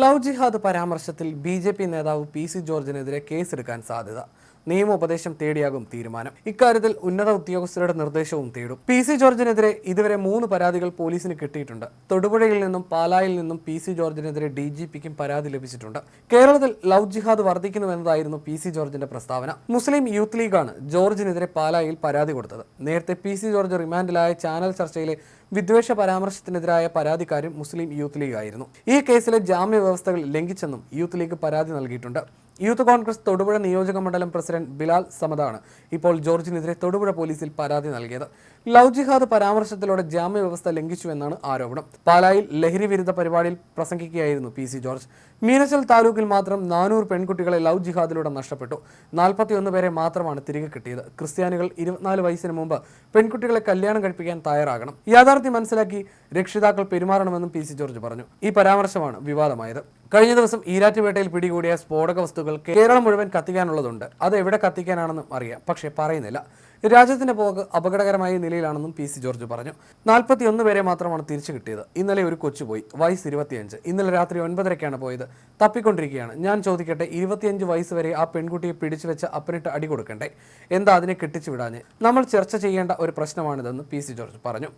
Love ജിഹാദ് പരാമർശത്തിൽ B J P നേതാവ് P C ജോർജിനെതിരെ കേസെടുക്കാൻ സാധ്യത. നിയമോപദേശം തേടിയാകും തീരുമാനം. ഇക്കാര്യത്തിൽ ഉന്നത ഉദ്യോഗസ്ഥരുടെ നിർദ്ദേശവും തേടും. പി സി ജോർജിനെതിരെ ഇതുവരെ മൂന്ന് പരാതികൾ പോലീസിന് കിട്ടിയിട്ടുണ്ട്. തൊടുപുഴയിൽ നിന്നും പാലായിൽ നിന്നും പി സി ജോർജിനെതിരെ ഡി ജി പിക്കും പരാതി ലഭിച്ചിട്ടുണ്ട്. കേരളത്തിൽ ലവ് ജിഹാദ് വർദ്ധിക്കുന്നുവെന്നതായിരുന്നു പി സി ജോർജിന്റെ പ്രസ്താവന. മുസ്ലിം യൂത്ത് ലീഗാണ് ജോർജിനെതിരെ പാലായിൽ പരാതി കൊടുത്തത്. നേരത്തെ പി സി ജോർജ് റിമാൻഡിലായ ചാനൽ ചർച്ചയിലെ വിദ്വേഷ പരാമർശത്തിനെതിരായ പരാതിക്കാരും മുസ്ലിം യൂത്ത് ലീഗ് ആയിരുന്നു ഈ കേസിലെ ജാമ്യ വ്യവസ്ഥകൾ ലംഘിച്ചെന്നും യൂത്ത് ലീഗ് പരാതി നൽകിയിട്ടുണ്ട്. യൂത്ത് കോൺഗ്രസ് തൊടുപുഴ നിയോജക മണ്ഡലം പ്രസിഡന്റ് ബിലാൽ സമദാണ് ഇപ്പോൾ ജോർജിനെതിരെ തൊടുപുഴ പോലീസിൽ പരാതി നൽകിയത്. ലവ് ജിഹാദ് പരാമർശത്തിലൂടെ ജാമ്യ വ്യവസ്ഥ ലംഘിച്ചുവെന്നാണ് ആരോപണം. പാലായിൽ ലഹരി വിരുദ്ധ പരിപാടിയിൽ പ്രസംഗിക്കുകയായിരുന്നു പി സി ജോർജ്. മീനച്ചൽ താലൂക്കിൽ മാത്രം നാനൂറ് പെൺകുട്ടികളെ ലവ് ജിഹാദിലൂടെ നഷ്ടപ്പെട്ടു. നാൽപ്പത്തിയൊന്ന് പേരെ മാത്രമാണ് തിരികെ കിട്ടിയത്. ക്രിസ്ത്യാനികൾ ഇരുപത്തിനാല് വയസ്സിന് മുമ്പ് പെൺകുട്ടികളെ കല്യാണം കഴിപ്പിക്കാൻ തയ്യാറാകണം. യാഥാർത്ഥ്യം മനസ്സിലാക്കി രക്ഷിതാക്കൾ പെരുമാറണമെന്നും പി സി ജോർജ് പറഞ്ഞു. ഈ പരാമർശമാണ് വിവാദമായത്. കഴിഞ്ഞ ദിവസം ഈരാറ്റുപേട്ടയിൽ പിടികൂടിയ സ്ഫോടക വസ്തുക്കൾ കേരളം മുഴുവൻ കത്തിക്കാനുള്ളതുണ്ട്. അത് എവിടെ കത്തിക്കാനാണെന്നും അറിയാം. പക്ഷേ പറയുന്നില്ല. രാജ്യത്തിന്റെ പോക്ക് അപകടകരമായ നിലയിലാണെന്നും പി സി ജോർജ് പറഞ്ഞു. നാൽപ്പത്തിയൊന്ന് പേരെ മാത്രമാണ് തിരിച്ചു കിട്ടിയത്. ഇന്നലെ ഒരു കൊച്ചു പോയി വയസ്സ് ഇരുപത്തിയഞ്ച്. ഇന്നലെ രാത്രി ഒൻപതരയ്ക്കാണ് പോയത്. തപ്പിക്കൊണ്ടിരിക്കുകയാണ്. ഞാൻ ചോദിക്കട്ടെ ഇരുപത്തിയഞ്ച് വയസ്സ് വരെ ആ പെൺകുട്ടിയെ പിടിച്ചു വെച്ച് അപ്പനിട്ട് അടി കൊടുക്കണ്ടേ? എന്താ അതിനെ കെട്ടിച്ചു വിടാഞ്ഞ്? നമ്മൾ ചർച്ച ചെയ്യേണ്ട ഒരു പ്രശ്നമാണിതെന്ന് പി സി ജോർജ് പറഞ്ഞു.